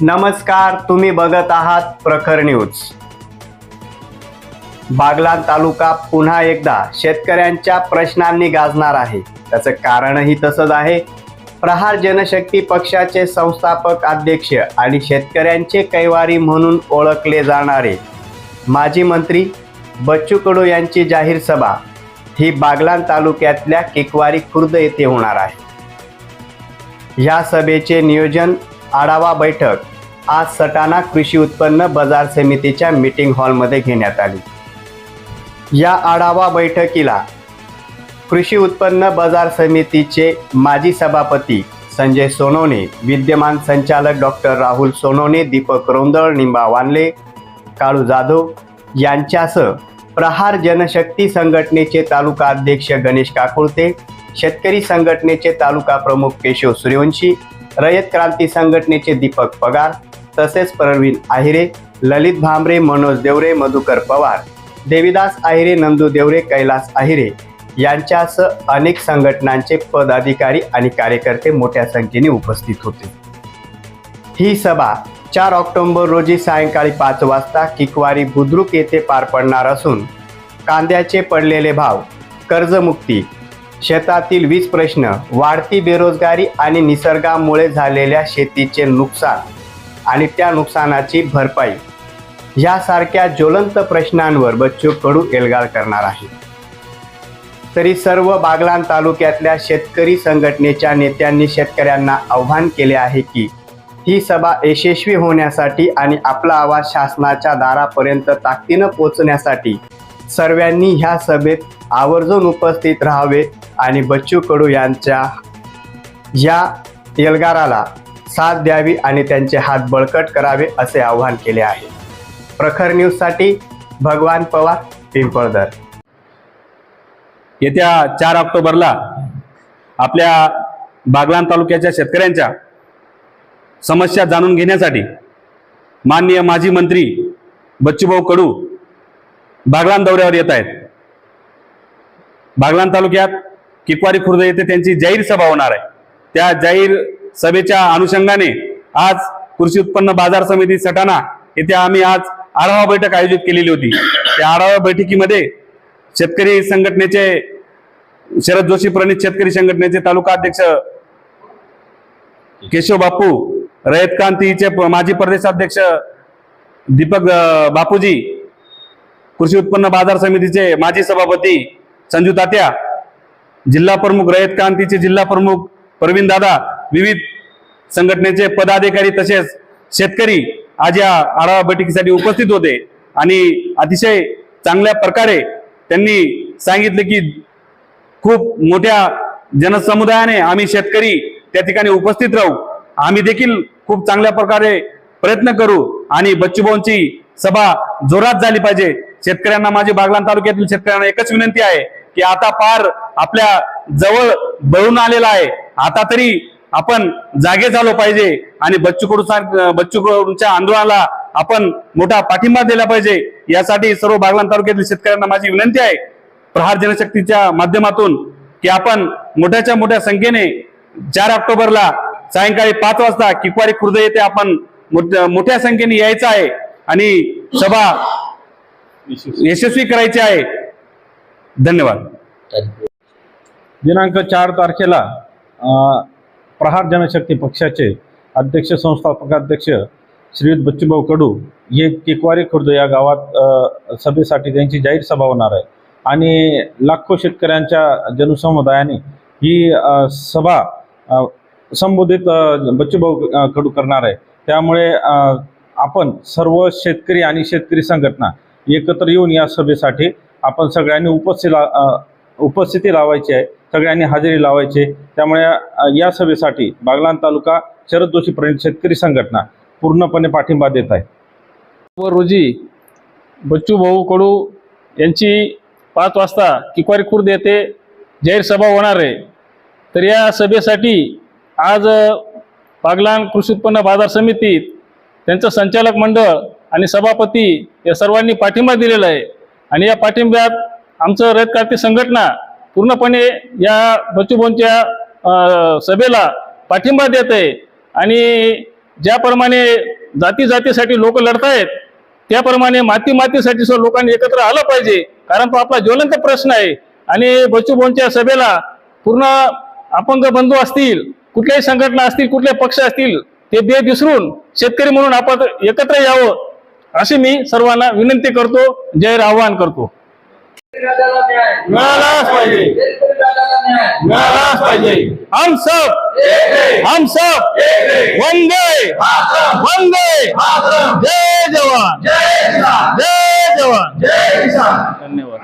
नमस्कार तुम्ही बघत आहात प्रखर न्यूज. बागलाण तालुका पुन्हा एकदा शेतकऱ्यांच्या प्रश्नांनी गाजणार आहे. त्याचं कारणही तसंच आहे. प्रहार जनशक्ती पक्षाचे संस्थापक अध्यक्ष आणि शेतकऱ्यांचे कैवारी म्हणून ओळखले जाणारे माजी मंत्री बच्चू कडू यांची जाहीर सभा ही बागलाण तालुक्यातल्या किकवारी खुर्द येथे होणार आहे. या सभेचे नियोजन आढावा बैठक आज सटाणा कृषी उत्पन्न बाजार समितीच्या मीटिंग हॉलमध्ये घेण्यात आली. या आढावा बैठकीला कृषी उत्पन्न बाजार समितीचे माजी सभापती संजय सोनवणे विद्यमान संचालक डॉक्टर राहुल सोनवणे दीपक रोंदळ निंबा वानले काळू जाधव यांच्यासह प्रहार जनशक्ती संघटनेचे तालुका अध्यक्ष गणेश काकुळते शेतकरी संघटनेचे तालुका प्रमुख केशव सूर्यवंशी रयत क्रांती संघटनेचे दीपक पगार तसेच प्रवीण आहिरे ललित भांबरे मनोज देवरे मधुकर पवार देविदास आहिरे नंदू देवरे कैलास आहिरे यांच्यासह अनेक संघटनांचे पदाधिकारी आणि कार्यकर्ते मोठ्या संख्येने उपस्थित होते. ही सभा चार ऑक्टोबर रोजी सायंकाळी पाच वाजता किकवारी बुद्रुक येथे पार पडणार असून कांद्याचे पडलेले भाव कर्जमुक्ती शेतातील वीज प्रश्न वाढती बेरोजगारी आणि निसर्गामुळे झालेल्या शेतीचे नुकसान आणि त्या नुकसानाची भरपाई. यासारख्या ज्वलंत प्रश्नांवर बच्चू कडू एल्गार करणार आहे. तरी सर्व बागलान तालुक्यातल्या शेतकरी संघटनेच्या नेत्यांनी शेतकऱ्यांना आव्हान केले आहे की ही सभा यशस्वी होण्यासाठी आणि आपला आवाज शासनाच्या दारापर्यंत ताकदीनं पोचण्यासाठी सर्वांनी ह्या सभेत आवर्जून उपस्थित राहावे आणि बच्चू कडू यांच्या या एल्गाराला साथ द्यावी आणि त्यांचे हात बळकट करावे असे आवाहन केले आहे. प्रखर न्यूजसाठी भगवान पवार पिंपळदर. येत्या चार ऑक्टोबरला आपल्या बागलाण तालुक्याच्या शेतकऱ्यांच्या समस्या जाणून घेण्यासाठी माननीय माजी मंत्री बच्चूभाऊ कडू बागलाण दौऱ्यावर येत आहेत. बागलाण तालुक्यात किकवारी खुर्द येथे त्यांची जाहीर सभा होणार आहे. त्या जाहीर सभेच्या अनुषंगाने आज कृषी उत्पन्न बाजार समिती सटाणा येथे आम्ही आज आढावा बैठक आयोजित केलेली होती. त्या आढावा बैठकीमध्ये शेतकरी संघटनेचे शरद जोशी प्रणित शेतकरी संघटनेचे तालुका अध्यक्ष केशव बापू रयत क्रांतीचे माजी प्रदेशाध्यक्ष दीपक बापूजी कृषी उत्पन्न बाजार समितीचे माजी सभापती संजू तात्या जिल्हा प्रमुख रयत क्रांतीचे जिल्हा प्रमुख प्रवीण दादा विविध संघटनेचे पदाधिकारी तसेच शेतकरी आज या आढावा बैठकीसाठी उपस्थित होते. आणि अतिशय चांगल्या प्रकारे त्यांनी सांगितले की खूप मोठ्या जनसमुदायाने आम्ही शेतकरी त्या ठिकाणी उपस्थित राहू. आम्ही देखील खूप चांगल्या प्रकारे प्रयत्न करू आणि बच्चूभाऊंची सभा जोरात झाली पाहिजे. शेतकऱ्यांना माझे बागलाण तालुक्यातील शेतकऱ्यांना एकच विनंती आहे की आता पार आपल्या जवळ बळून आलेला आहे. आता तरी आपण जागे झालो पाहिजे आणि बच्चू कडू सार- बच्चू कडूंच्या आंदोलनाला आपण मोठा पाठिंबा दिला पाहिजे. यासाठी सर्व बागलाण तालुक्यातील शेतकऱ्यांना माझी विनंती आहे प्रहार जनशक्तीच्या माध्यमातून की आपण मोठ्याच्या मोठ्या संख्येने चार ऑक्टोबरला सायंकाळी पाच वाजता किकवारी खुर्द येथे आपण मोठ- मोठ्या संख्येने यायचं आहे आणि सभा यशस्वी करायची आहे. धन्यवाद. दिनांक चार तारखेला अ, प्रहार जनशक्ती पक्षाचे अध्यक्ष संस्थापकाध्यक्ष श्रीयुत बच्चूभाऊ कडू हे केकवारी खुर्द या गावात सभेसाठी त्यांची जाहीर सभा होणार आहे. आणि लाखो शेतकऱ्यांच्या जनसमुदायाने ही सभा संबोधित बच्चूभाऊ कडू करणार आहे. त्यामुळे आपण सर्व शेतकरी आणि शेतकरी संघटना एकत्र येऊन या सभेसाठी आपण सगळ्यांनी उपस्थित ला- उपस्थिती लावायची आहे. सगळ्यांनी हजेरी लावायचे. त्यामुळे या सभेसाठी बागलाण तालुका शरद जोशी प्रणित शेतकरी संघटना पूर्णपणे पाठिंबा देत आहे. व रोजी बच्चू भाऊ कडू यांची पाच वाजता किकवारी खुर्द येथे जाहीर सभा होणार आहे. तर या सभेसाठी आज बागलाण कृषी उत्पन्न बाजार समितीत त्यांचं संचालक मंडळ आणि सभापती या सर्वांनी पाठिंबा दिलेला आहे. आणि या पाठिंब्यात आमचं रयत क्रांती संघटना पूर्णपणे या बच्चूभाऊंच्या सभेला पाठिंबा देत आहे आणि ज्याप्रमाणे जाती जातीसाठी लोक लढतायत त्याप्रमाणे माती मातीसाठी सुद्धा लोकांनी एकत्र आलं पाहिजे. कारण तो आपला ज्वलंत प्रश्न आहे. आणि बच्चूभाऊंच्या सभेला पूर्ण अपंग बंधू असतील कुठल्याही संघटना असतील कुठले पक्ष असतील ते बे विसरून शेतकरी म्हणून आपण एकत्र यावं अशी मी सर्वांना विनंती करतो. जय आवाहन करतो. मिळालाच पाहिजे. मिळालाच पाहिजे. हम सब। हम सब। वंदे। वंदे। जय जवान। जय जवान। धन्यवाद.